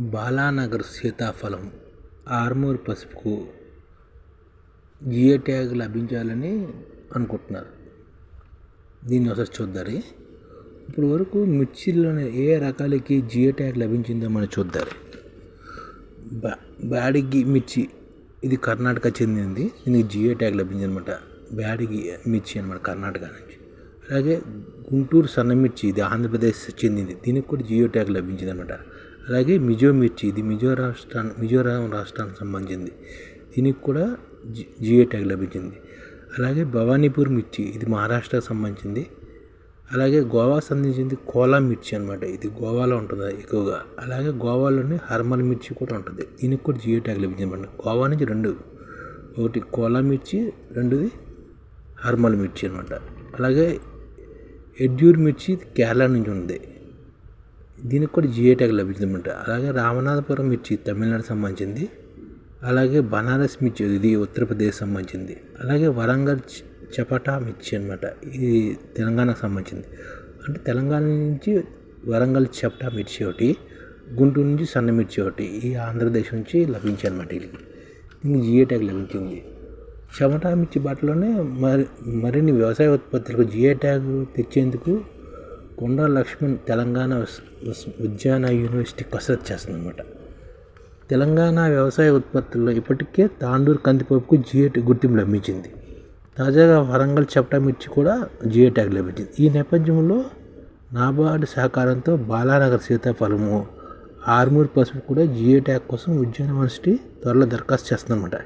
బాలానగర్ సీతాఫలం ఆర్మూర్ పసుపుకు geo tag లభించాలని అనుకుంటున్నారు. దీన్ని ఒకసారి చూద్దారి. ఇప్పుడు వరకు మిర్చిలోని ఏ రకాలకి జియో ట్యాగ్ లభించిందో మనం చూద్దారి. బ్యా బ్యాడిగి మిర్చి ఇది కర్ణాటక చెందింది. దీనికి జియో ట్యాగ్ లభించింది అనమాట బ్యాడిగి మిర్చి అనమాట కర్ణాటక నుంచి. అలాగే గుంటూరు సన్న మిర్చి ఇది ఆంధ్రప్రదేశ్ చెందింది. దీనికి కూడా జియో ట్యాగ్ లభించింది అనమాట అలాగే మిజో మిర్చి ఇది మిజో రాష్ట్రాన్ని మిజోరాం రాష్ట్రానికి సంబంధించింది. దీనికి కూడా జి జియో ట్యాగ్ లభించింది. అలాగే భవానీపూర్ మిర్చి ఇది మహారాష్ట్రకు సంబంధించింది. అలాగే గోవా సంబంధించింది కోలా మిర్చి అనమాట ఇది గోవాలో ఉంటుంది ఎక్కువగా. అలాగే గోవాలోని హర్మల్ మిర్చి కూడా ఉంటుంది. దీనికి కూడా జియో ట్యాగ్ లభించింది గోవా నుంచి రెండు. ఒకటి కోలా మిర్చి రెండుది హర్మల్ మిర్చి అనమాట అలాగే ఎడ్యూర్ మిర్చి కేరళ నుంచి ఉంది. దీనికి కూడా జియో ట్యాగ్ లభించింది అలాగే రామనాథపురం మిర్చి తమిళనాడు సంబంధించింది. అలాగే బనారస్ మిర్చి ఇది ఉత్తరప్రదేశ్ సంబంధించింది. అలాగే వరంగల్ చపటా మిర్చి అనమాట ఇది తెలంగాణకు సంబంధించింది. అంటే తెలంగాణ నుంచి వరంగల్ చపటా మిర్చి ఒకటి గుంటూరు నుంచి సన్న మిర్చి ఒకటి ఈ ఆంధ్రప్రదేశ్ నుంచి లభించాయి అనమాట వీళ్ళకి. దీనికి జియో ట్యాగ్ లభించింది. చెమటా మిర్చి బాటలోనే మరి మరిన్ని వ్యవసాయ ఉత్పత్తులకు జియో ట్యాగ్ తెచ్చేందుకు కొండ లక్ష్మణ్ తెలంగాణ ఉద్యాన యూనివర్సిటీ కసరత్తు చేస్తుంది అనమాట తెలంగాణ వ్యవసాయ ఉత్పత్తుల్లో ఇప్పటికే తాండూరు కందిపప్పుకు జియో గుర్తింపు లభించింది. తాజాగా వరంగల్ చపటా మిర్చి కూడా జియో ట్యాగ్ లభించింది. ఈ నేపథ్యంలో నాబార్డు సహకారంతో బాలానగర్ సీతాఫలము ఆర్మూర్ పసుపు కూడా జియో ట్యాగ్ కోసం ఉద్యాన యూనివర్సిటీ త్వరలో దరఖాస్తు చేస్తుందన్నమాట.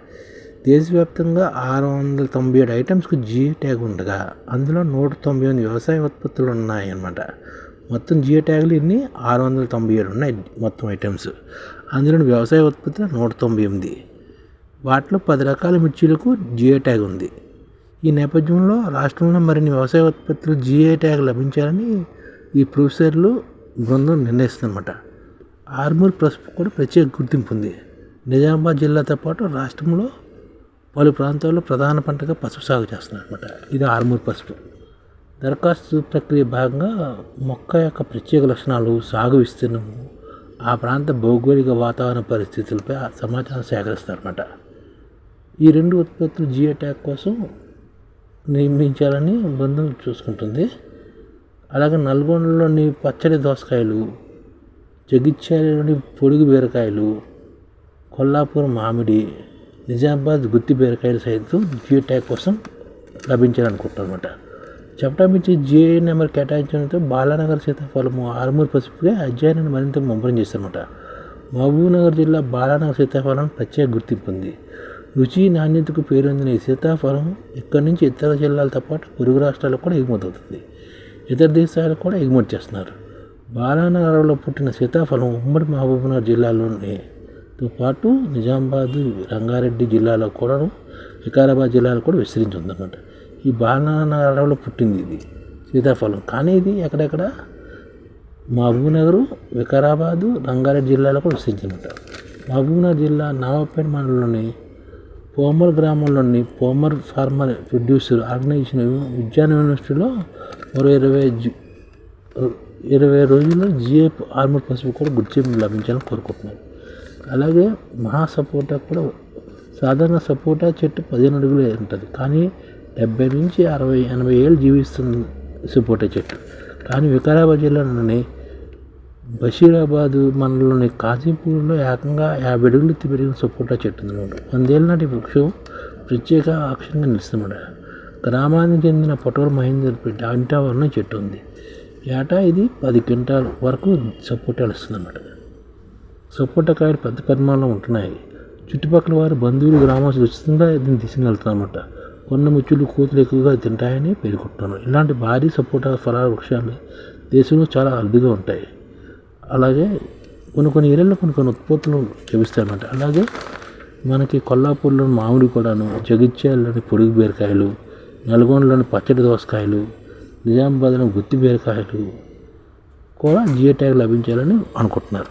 దేశవ్యాప్తంగా ఆరు వందల తొంభై ఏడు ఐటమ్స్కు జియో ట్యాగ్ ఉండగా అందులో నూట తొంభై ఎనిమిది వ్యవసాయ ఉత్పత్తులు ఉన్నాయన్నమాట. మొత్తం జియో ట్యాగులు ఇన్ని ఆరు వందల తొంభై ఏడు ఉన్నాయి మొత్తం ఐటమ్స్. అందులో వ్యవసాయ ఉత్పత్తులు నూట తొంభై ఎనిమిది. వాటిలో పది రకాల మిర్చీలకు జియో ట్యాగ్ ఉంది. ఈ నేపథ్యంలో రాష్ట్రంలో మరిన్ని వ్యవసాయ ఉత్పత్తులు జియో ట్యాగ్ లభించాలని ఈ ప్రొఫెసర్లు బృందం నిర్ణయిస్తుందన్నమాట. ఆర్మూర్ పసుపు కూడా ప్రత్యేక గుర్తింపు ఉంది. నిజామాబాద్ జిల్లాతో పాటు రాష్ట్రంలో పలు ప్రాంతాల్లో ప్రధాన పంటగా పసుపు సాగు చేస్తున్నారు అనమాట ఇది ఆర్మూర్ పసుపు. దరఖాస్తు ప్రక్రియ భాగంగా మొక్క యొక్క ప్రత్యేక లక్షణాలు సాగు విస్తీర్ణము ఆ ప్రాంత భౌగోళిక వాతావరణ పరిస్థితులపై సమాచారం సేకరిస్తారన్నమాట. ఈ రెండు ఉత్పత్తులు జియో ట్యాగ్ కోసం నిర్మించాలని బృందం చూసుకుంటుంది. అలాగే నల్గొండలోని పచ్చడి దోసకాయలు జగిత్యాలలోని పొడుగు బీరకాయలు కొల్లాపూర్ మామిడి నిజామాబాద్ గుత్తి బీరకాయలు సైతం జియో ట్యాగ్ కోసం లభించాలనుకుంటారన్నమాట చపటా మిర్చి జియో నెంబర్ కేటాయించడంతో బాలానగర్ సీతాఫలము ఆరుమూరు పసుపుగా అధ్యయనాన్ని మరింత ముమ్మరం చేస్తారన్నమాట మహబూబ్నగర్ జిల్లా బాలానగర్ సీతాఫలం ప్రత్యేక గుర్తింపు ఉంది. రుచి నాణ్యతకు పేరొందిన ఈ సీతాఫలం ఇక్కడి నుంచి ఇతర జిల్లాలతో పాటు పొరుగు రాష్ట్రాలకు కూడా ఎగుమతి అవుతుంది ఇతర దేశాలకు కూడా ఎగుమతి చేస్తున్నారు. బాలానగర్లో పుట్టిన సీతాఫలం ఉమ్మడి మహబూబ్నగర్ జిల్లాలోని తో పాటు నిజామాబాద్ రంగారెడ్డి జిల్లాలో కూడా వికారాబాద్ జిల్లాలో కూడా విస్తరించి ఉందన్నమాట ఈ బాలానగర్లో పుట్టింది ఇది సీతాఫలం. కానీ ఇది ఎక్కడెక్కడ? మహబూబ్నగర్ వికారాబాదు రంగారెడ్డి జిల్లాలో కూడా విస్తరించిందన్నమాట మహబూబ్నగర్ జిల్లా నవాపేట మండలంలోని పోమర్ గ్రామంలోని పోమర్ ఫార్మర్ ప్రొడ్యూసర్ ఆర్గనైజేషన్ ఉద్యాన యూనివర్సిటీలో మరో ఇరవై ఇరవై రోజుల్లో జిఏ ఆర్మర్ పసుపు కూడా గుర్తింపు లభించాలని కోరుకుంటున్నారు అలాగే మహా సపోటా కూడా సాధారణ సపోటా చెట్టు పదిహేను అడుగులు ఉంటుంది. కానీ డెబ్బై నుంచి అరవై ఎనభై ఏళ్ళు జీవిస్తుంది సపోటా చెట్టు. కానీ వికారాబాద్ జిల్లాలోని బషీరాబాద్ మండలంలోని కాజీపూర్లో ఏకంగా యాభై అడుగులు పెరిగిన సపోటా చెట్టు ఉందన్నమాట. వందేళ్ళ నాటి వృక్షం ప్రత్యేక ఆకర్షణగా నిలుస్తుందన్నమాట. గ్రామానికి చెందిన పొటోర్ మహేందర్ పెట్టి అంటావరణ చెట్టు ఉంది. ఏటా ఇది పది క్వింటాల వరకు సపోటాలు ఇస్తుందన్నమాట సపోటా కాయలు పెద్ద పరిమాణంలో ఉంటున్నాయి. చుట్టుపక్కల వారు బంధువులు గ్రామాలు ఉచితంగా దీన్ని తీసుకెళ్తారన్నమాట కొన్న ముచ్చులు కూతులు ఎక్కువగా తింటాయని పేర్కొంటున్నాను. ఇలాంటి భారీ సపోటా ఫలాల వృక్షాలు దేశంలో చాలా అరుదుగా ఉంటాయి. అలాగే కొన్ని కొన్ని ఏరియాలో కొన్ని కొన్ని ఉత్పత్తులు లభిస్తాయన్నమాట అలాగే మనకి కొల్లాపూర్లోని మామిడి కూడాను జగిత్యాలలోని పొడుగు బీరకాయలు నల్గొండలోని పచ్చడి దోసకాయలు నిజామాబాద్లోని గుత్తి బీరకాయలు కూడా జియో ట్యాగ్ లభించాలని అనుకుంటున్నారు.